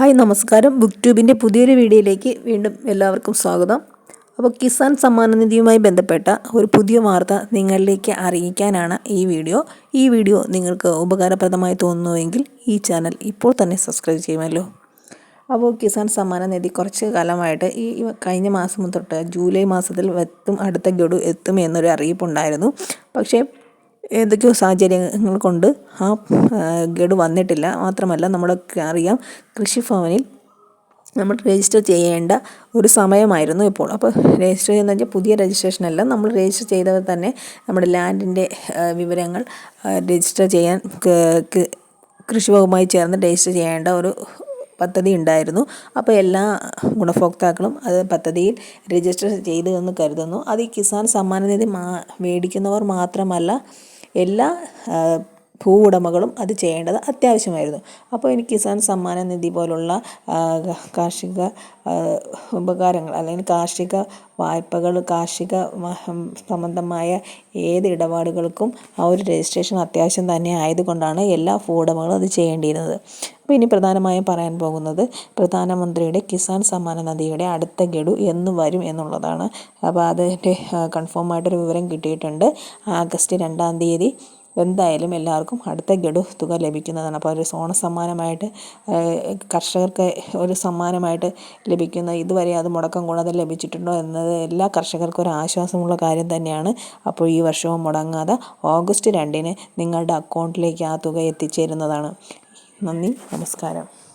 Hi നമസ്കാരം. Book ട്യൂബിന്റെ പുതിയൊരു വീഡിയോയിലേക്ക് വീണ്ടും എല്ലാവർക്കും സ്വാഗതം. അപ്പോൾ കിസാൻ സമ്മാന നിധിയുമായി ബന്ധപ്പെട്ട ഒരു പുതിയ വാർത്ത നിങ്ങളിലേക്ക് അറിയിക്കാനാണ് ഈ വീഡിയോ. ഈ വീഡിയോ നിങ്ങൾക്ക് ഉപകാരപ്രദമായി തോന്നുന്നുവെങ്കിൽ ഈ ചാനൽ ഇപ്പോൾ തന്നെ സബ്സ്ക്രൈബ് ചെയ്യുമല്ലോ. അപ്പോൾ കിസാൻ സമ്മാന നിധി കുറച്ച് കാലമായിട്ട് ഈ കഴിഞ്ഞ മാസം തൊട്ട് ജൂലൈ മാസത്തിൽ എത്തും അടുത്ത ഗഡു എത്തും എന്നൊരു അറിയിപ്പുണ്ടായിരുന്നു. പക്ഷേ ഏതൊക്കെയോ സാഹചര്യങ്ങൾ കൊണ്ട് ആ ഗഡു വന്നിട്ടില്ല. മാത്രമല്ല നമ്മളൊക്കെ അറിയാം കൃഷിഭവനിൽ നമ്മൾ രജിസ്റ്റർ ചെയ്യേണ്ട ഒരു സമയമായിരുന്നു ഇപ്പോൾ. അപ്പോൾ രജിസ്റ്റർ ചെയ്യുന്ന വെച്ചാൽ പുതിയ രജിസ്ട്രേഷൻ അല്ല. നമ്മൾ രജിസ്റ്റർ ചെയ്തവർ തന്നെ നമ്മുടെ ലാൻഡിന്റെ വിവരങ്ങൾ രജിസ്റ്റർ ചെയ്യാൻ കൃഷി വകുപ്പുമായി ചേർന്ന് രജിസ്റ്റർ ചെയ്യേണ്ട ഒരു പദ്ധതി ഉണ്ടായിരുന്നു. അപ്പോൾ എല്ലാ ഗുണഭോക്താക്കളും അത് പദ്ധതിയിൽ രജിസ്റ്റർ ചെയ്തു എന്ന് കരുതുന്നു. അത് ഈ കിസാൻ സമ്മാനനിധി മാ മേടിക്കുന്നവർ മാത്രമല്ല എല്ലാ ഭൂ ഉടമകളും അത് ചെയ്യേണ്ടത് അത്യാവശ്യമായിരുന്നു. അപ്പോൾ എനിക്ക് കിസാൻ സമ്മാന നിധി പോലുള്ള കാർഷിക ഉപകാരങ്ങൾ അല്ലെങ്കിൽ കാർഷിക വായ്പകൾ കാർഷിക സംബന്ധമായ ഏത് ഇടപാടുകൾക്കും ആ ഒരു രജിസ്ട്രേഷൻ അത്യാവശ്യം തന്നെ ആയതുകൊണ്ടാണ് എല്ലാ ഭൂ ഉടമകളും അത് ചെയ്യേണ്ടിയിരുന്നത്. അപ്പോൾ ഇനി പ്രധാനമായും പറയാൻ പോകുന്നത് പ്രധാനമന്ത്രിയുടെ കിസാൻ സമ്മാന നിധിയുടെ അടുത്ത ഗഡു എന്ന് വരും എന്നുള്ളതാണ്. അപ്പോൾ അതിന്റെ കൺഫേം ആയിട്ടൊരു വിവരം കിട്ടിയിട്ടുണ്ട്. ആഗസ്റ്റ് രണ്ടാം തീയതി എന്തായാലും എല്ലാവർക്കും അടുത്ത ഗഡു തുക ലഭിക്കുന്നതാണ്. അപ്പോൾ ഒരു സോണ സമ്മാനമായിട്ട് കർഷകർക്ക് ഒരു സമ്മാനമായിട്ട് ലഭിക്കുന്ന ഇതുവരെ അത് മുടക്കം കൂടാതെ ലഭിച്ചിട്ടുണ്ടോ എന്നത് എല്ലാ കർഷകർക്കും ഒരു ആശ്വാസമുള്ള കാര്യം തന്നെയാണ്. അപ്പോൾ ഈ വർഷവും മുടങ്ങാതെ ഓഗസ്റ്റ് രണ്ടിന് നിങ്ങളുടെ അക്കൗണ്ടിലേക്ക് ആ തുക എത്തിച്ചേരുന്നതാണ്. നന്ദി നമസ്കാരം.